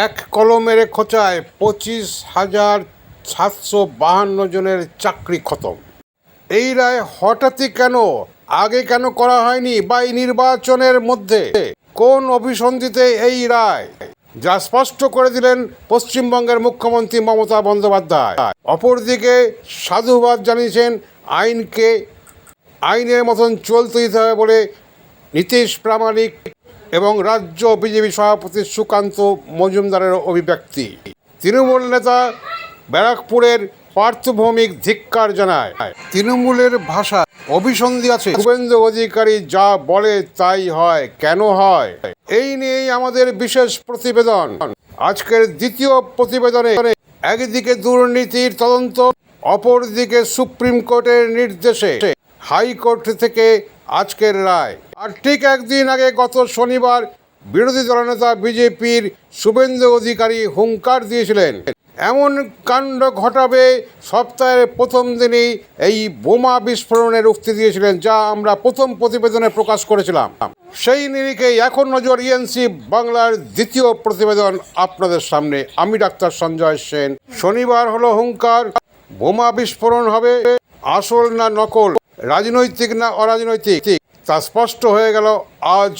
এক কলমের খোঁচায় পঁচিশ হাজার সাতশো বাহান্ন জনের চাকরি খতম। এই রায় হঠাৎই কেন, আগে কেন করা হয়নি বা এই নির্বাচনের মধ্যে? কোন অভিসন্ধিতে এই রায়? যা স্পষ্ট করে দিলেন পশ্চিমবঙ্গের মুখ্যমন্ত্রী মমতা বন্দ্যোপাধ্যায়। অপরদিকে সাধুবাদ জানিয়েছেন আইনকে, আইনের মতন চলতে দিতে হবে বলে নীতিশ প্রামাণিক এবং রাজ্য বিজেপি সভাপতি সুকান্ত মজুমদারের অভিব্যক্তি। তৃণমূল নেতা ব্যারাকপুরের পার্থভৌমিক ধিক্কার জানায়। তৃণমূলের ভাষা অভিসন্ধি আছে। শুভেন্দু অধিকারী যা বলে তাই হয়, কেন হয়? এই নিয়েই আমাদের বিশেষ প্রতিবেদন। আজকের দ্বিতীয় প্রতিবেদনে একদিকে দুর্নীতির তদন্ত, অপরদিকে সুপ্রিম কোর্টের নির্দেশে হাইকোর্ট থেকে আজকের রায়। আর ঠিক একদিন আগে গত শনিবার বিরোধী দলনেতা বিজেপির শুভেন্দু অধিকারী হুঙ্কার দিয়েছিলেন। এমন কাণ্ড ঘটাবে সপ্তাহের প্রথম দিনেই এই বোমা বিস্ফোরণের উক্তি দিয়েছিলেন, যা আমরা প্রথম প্রতিবেদনে প্রকাশ করেছিলাম। সেই নিরিখেই এখন নজর ইএনসি বাংলার দ্বিতীয় প্রতিবেদন আপনাদের সামনে। আমি ডাক্তার সঞ্জয় সেন। শনিবার হলো হুঙ্কার। বোমা বিস্ফোরণ হবে, আসল না নকল? রাজনৈতিক না অরাজনৈতিক? তা স্পষ্ট হয়ে গেল, আজ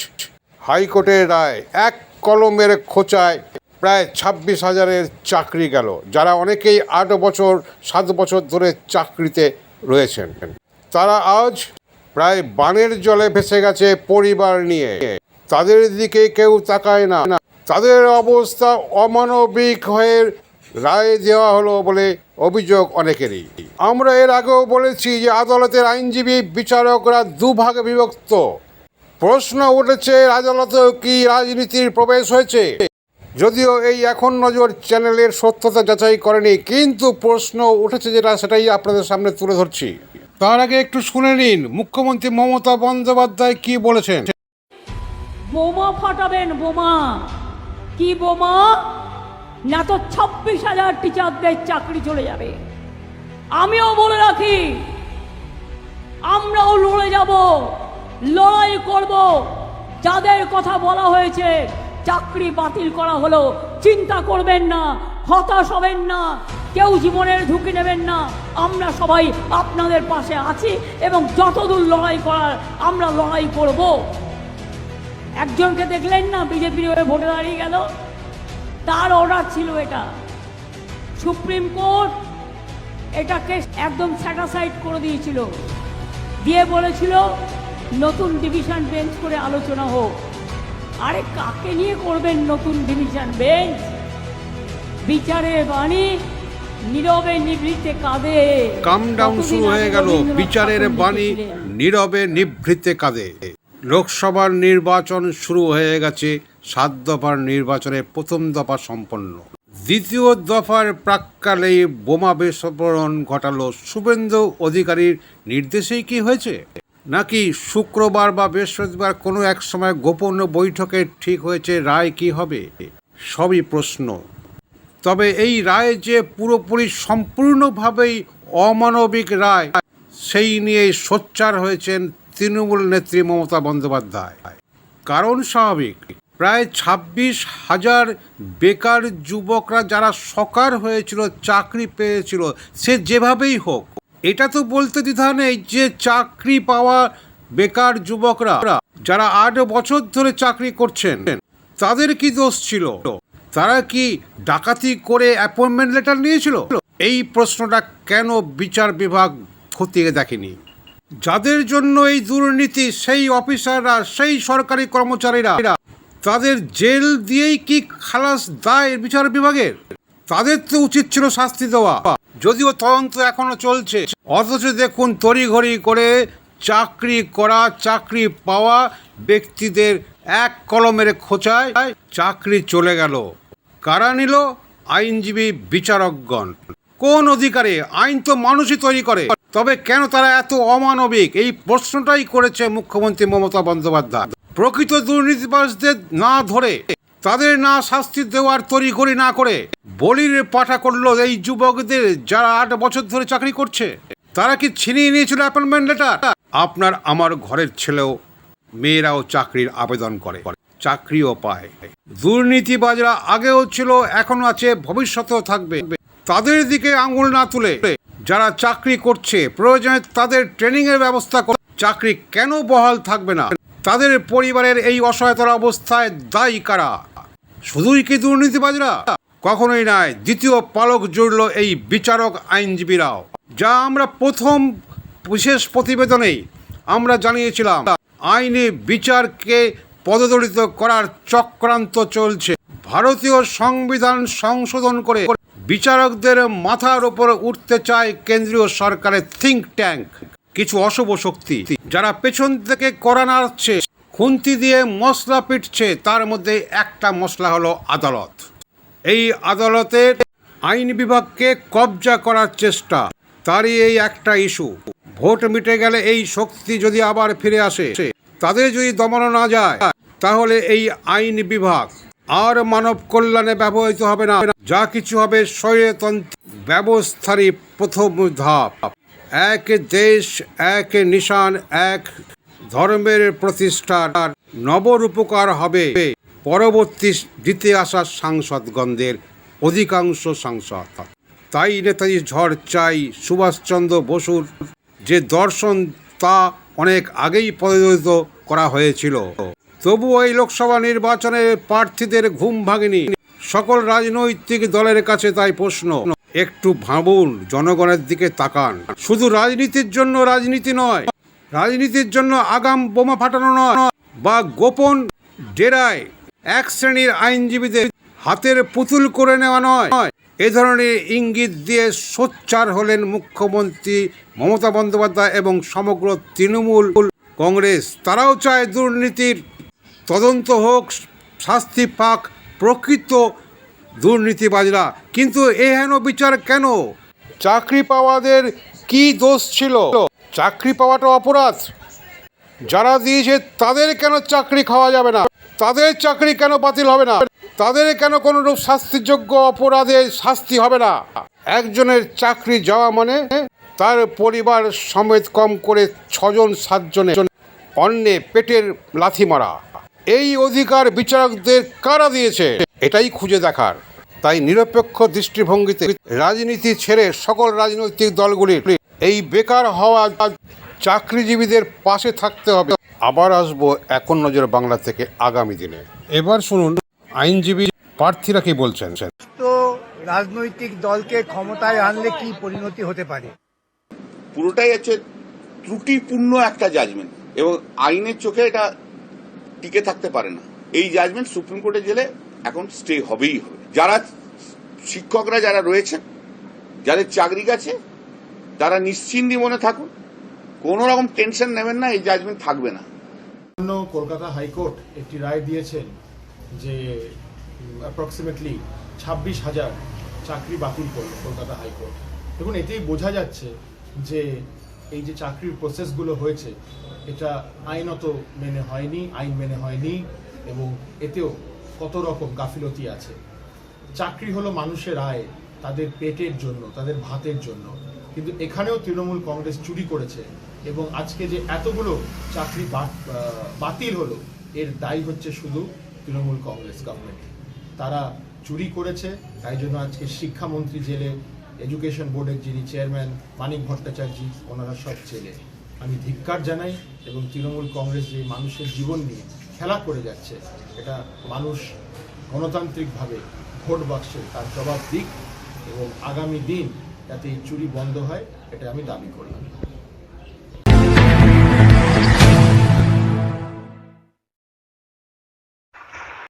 হাইকোর্টের রায়। এক কলমের খোঁচায় প্রায় ছাব্বিশ হাজারের চাকরি গেল। যারা অনেকেই আট বছর, সাত বছর ধরে চাকরিতে রয়েছেন। তারা আজ প্রায় বানের জলে ভেসে গেছে পরিবার নিয়ে। তাদের দিকে কেউ তাকায় না। তাদের অবস্থা অমানবিক হয়ে রায় দেওয়া হলো বলে অভিযোগ অনেকেরই। আমরা এর আগেও বলেছি যে আদালতের আইনজীবী বিচারকরা দুভাগে বিভক্ত। প্রশ্ন উঠেছে, আদালতেও কি রাজনীতির প্রবেশ হয়েছে? যদিও এই এখন নজর চ্যানেলের সত্যতা যাচাই করেনি, কিন্তু প্রশ্ন উঠেছে যেটা, সেটাই আপনাদের সামনে তুলে ধরছি। তার আগে একটু শুনে নিন, মুখ্যমন্ত্রী মমতা বন্দ্যোপাধ্যায় কি বলেছেন? বোমা ফাটাবেন, বোমা। কি বোমা? না তো ছাব্বিশ হাজার টিচারদের চাকরি চলে যাবে। আমিও বলে রাখি, আমরাও লড়ে যাব, লড়াই করব। যাদের কথা বলা হয়েছে, চাকরি বাতিল করা হলো, চিন্তা করবেন না, হতাশ হবেন না, কেউ জীবনের ঝুঁকি নেবেন না। আমরা সবাই আপনাদের পাশে আছি এবং যতদূর লড়াই করার আমরা লড়াই করব। একজনকে দেখলেন না, বিজেপির হয়ে ভোটে দাঁড়িয়ে গেল। তার অর্ডার ছিল এটা। সুপ্রিম কোর্ট এটাকে একদম স্যাটাসাইড করে দিয়েছিল। দিয়ে বলেছিল নতুন ডিভিশন বেঞ্চ করে আলোচনা হোক। আরে কাকে নিয়ে করবেন নতুন ডিভিশন বেঞ্চ বিচারের বাণী নীরবে নিভৃতে কাঁদে। কাম ডাউন শুরু হয়ে গেল। বিচারের বাণী নীরবে নিভৃতে কাঁদে। লোকসভার নির্বাচন শুরু হয়ে গেছে। সাত দফার নির্বাচনে প্রথম দফা সম্পন্ন। দ্বিতীয় দফার প্রাককালেই বোমা বিস্ফোরণ ঘটালো শুভেন্দু অধিকারীর। নির্দেশেই কি হয়েছে? নাকি শুক্রবার বা বৃহস্পতিবার কোনো এক সময় গোপন বৈঠকে ঠিক হয়েছে রায় কি হবে? সবই প্রশ্ন। তবে এই রায় যে পুরোপুরি সম্পূর্ণভাবেই অমানবিক রায়, সেই নিয়ে সোচ্চার হয়েছেন তৃণমূল নেত্রী মমতা বন্দ্যোপাধ্যায়। কারণ স্বাভাবিক প্রায় ছাব্বিশ হাজার বেকার যুবকরা যারা সকার হয়েছিল, চাকরি পেয়েছিল, সে যেভাবেই হোক, এটা তো বলতে দ্বিধা নেই যে চাকরি পাওয়া বেকার যুবকরা যারা আট বছর ধরে চাকরি করছেন, তাদের কি দোষ ছিল? তারা কি ডাকাতি করে অ্যাপয়েন্টমেন্ট লেটার নিয়েছিল? এই প্রশ্নটা কেন বিচার বিভাগ খতিয়ে দেখেনি? যাদের জন্য এই দুর্নীতি, সেই অফিসাররা সেই সরকারি কর্মচারীরা তাদের জেল দিয়েই কি খালাস দায় বিচার বিভাগের? তাদের তো উচিত ছিল শাস্তি দেওয়া। যদিও তদন্ত এখনও চলছে। অথচ দেখুন, তড়িঘড়ি করে চাকরি করা, চাকরি পাওয়া ব্যক্তিদের এক কলমের খোঁচায় চাকরি চলে গেল। কারা নিল? আইনজীবী বিচারকগণ। কোন অধিকারে? আইন তো মানুষই তৈরি করে। তবে কেন তারা এত অমানবিক? এই প্রশ্নটাই করেছে মুখ্যমন্ত্রী মমতা বন্দ্যোপাধ্যায়। প্রকৃত দুর্নীতিবাজদের না ধরে, তাদের না শাস্তি দেওয়ার তড়িঘড়ি না করে বলির পাঠা করল এই যুবকদের যারা আট বছর ধরে চাকরি করছে। তারা কি ছিনিয়ে নিয়েছিল অ্যাপয়েন্টমেন্ট লেটার? আপনার আমার ঘরের ছেলেও, মেয়েরাও চাকরির আবেদন করে, চাকরিও পায়। দুর্নীতিবাজরা আগেও ছিল এখন আছে, ভবিষ্যতেও থাকবে। তাদের দিকে আঙুল না তুলে যারা চাকরি করছে, প্রয়োজনে তাদের ট্রেনিংয়ের ব্যবস্থা করে, চাকরি কেন বহাল থাকবে না? তাদের পরিবারের এই অসহায়তার অবস্থায় দায়ী কারা? শুধুই কি দুর্নীতিবাজরা? কখনোই নয় দ্বিতীয় পালক জুড়ল এই বিচারক আইনজীবীরাও। যা আমরা প্রথম বিশেষ প্রতিবেদনেই আমরা জানিয়েছিলাম। আইনে বিচারকে পদদলিত করার চক্রান্ত চলছে। ভারতীয় সংবিধান সংশোধন করে বিচারকদের মাথার ওপর উঠতে চায় কেন্দ্রীয় সরকারের থিঙ্ক ট্যাঙ্ক কিছু অশুভ শক্তি। যারা পেছন থেকে করা নাড়ছে, খুন্তি দিয়ে মশলা পিটছে, তার মধ্যে একটা মশলা হলো আদালত। এই আদালতের আইন বিভাগকে কবজা করার চেষ্টা, তারই এই একটা ইস্যু। ভোট মিটে গেলে এই শক্তি যদি আবার ফিরে আসে, তাদের যদি দমানো না যায়, তাহলে এই আইন বিভাগ আর মানব কল্যাণে ব্যবহৃত হবে না। যা কিছু হবে স্বৈরতন্ত্র, ব্যবস্থারই প্রথম ধাপ। এক দেশ, এক নিশান, এক ধর্মের প্রতিষ্ঠার নবরূপকার হবে। পরবর্তী দিতে আসা সাংসদগণদের অধিকাংশ সাংসদ। তাই নেতাজি ঝড় চাই সুভাষচন্দ্র বসুর যে দর্শন তা অনেক আগেই পরিণত করা হয়েছিল। তবুও এই লোকসভা নির্বাচনের প্রার্থীদের ঘুম ভাঙেনি। সকল রাজনৈতিক দলের কাছে তাই প্রশ্ন। একটু ভাবুন, জনগণের দিকে তাকান। শুধু রাজনীতির জন্য রাজনীতি নয়, রাজনীতির জন্য আগাম বোমা ফাটানো নয়, বা গোপন ডেরায় এক শ্রেণির আইনজীবীদের হাতের পুতুল করে নেওয়া নয়। এ ধরনের ইঙ্গিত দিয়ে সোচ্চার হলেন মুখ্যমন্ত্রী মমতা বন্দ্যোপাধ্যায় এবং সমগ্র তৃণমূল কংগ্রেস। তারাও চায় দুর্নীতির তদন্ত হোক, শাস্তি পাক, প্রকৃত দুর্নীতিবাজরা, কিন্তু এ হেন বিচার কেন? চাকরি পাওয়াদের কি দোষ ছিল? চাকরি পাওয়াটা অপরাধ। যারা দিয়েছে তাদের কেন চাকরি খাওয়া যাবে না? তাদের চাকরি কেন বাতিল হবে না? তাদের কেন কোনো রূপ শাস্তিযোগ্য অপরাধে শাস্তি হবে না? একজনের চাকরি যাওয়া মানে তার পরিবার সমেত কম করে ছজন সাতজনের অন্যে পেটের লাথি মারা। এই অধিকার বিচারকদের কারা দিয়েছে? এটাই খুঁজে দেখার। তাই নিরপেক্ষ দৃষ্টিভঙ্গিতে রাজনীতি ছেড়ে সকল রাজনৈতিক দলগুলির এই বেকার হওয়া চাকরিজীবীদের পাশে থাকতে হবে। আবার আসব এখন নজর বাংলা থেকে আগামী দিনে। এবার শুনুন আইনজীবী প্রার্থীরা কি বলছেন? তো রাজনৈতিক দলকে ক্ষমতায় আনলে কি পরিণতি হতে পারে? পুরোটাই হচ্ছে ত্রুটিপূর্ণ একটা জাজমেন্ট এবং আইনের চোখে এটা টিকে থাকতে পারে না। এই জাজমেন্ট সুপ্রিম কোর্টে গেলে এখন স্টে হবেই হবে। যারা শিক্ষকরা যারা রয়েছেন, যাদের চাকরি গেছে, তারা নিশ্চিন্তি মনে থাকুন, কোনো রকম টেনশন নেবেন না, এই জাজমেন্ট থাকবে না। কলকাতা হাইকোর্ট একটি রায় দিয়েছেন যে অ্যাপ্রক্সিমেটলি ছাব্বিশ হাজার চাকরি বাতিল করল কলকাতা হাইকোর্ট। দেখুন, এতেই বোঝা যাচ্ছে যে এই যে চাকরির প্রসেসগুলো হয়েছে, এটা আইনত মেনে হয়নি, আইন মেনে হয়নি, এবং এতেও কত রকম গাফিলতি আছে। চাকরি হলো মানুষের আয়, তাদের পেটের জন্য, তাদের ভাতের জন্য। কিন্তু এখানেও তৃণমূল কংগ্রেস চুরি করেছে এবং আজকে যে এতগুলো চাকরি বাতিল হলো, এর দায়ী হচ্ছে শুধু তৃণমূল কংগ্রেস গভর্নমেন্ট তারা চুরি করেছে, তাই জন্য আজকে শিক্ষামন্ত্রী জেলে এডুকেশন বোর্ডের যিনি চেয়ারম্যান মানিক ভট্টাচার্য, ওনারা সব জেলে। আমি ধিক্কার জানাই এবং তৃণমূল কংগ্রেস যে মানুষের জীবন নিয়ে খেলা করে যাচ্ছে, এটা মানুষ গণতান্ত্রিকভাবে ভোট বাক্সে তার জবাব দিক এবং আগামী দিন যাতে এই চুরি বন্ধ হয়, এটা আমি দাবি করলাম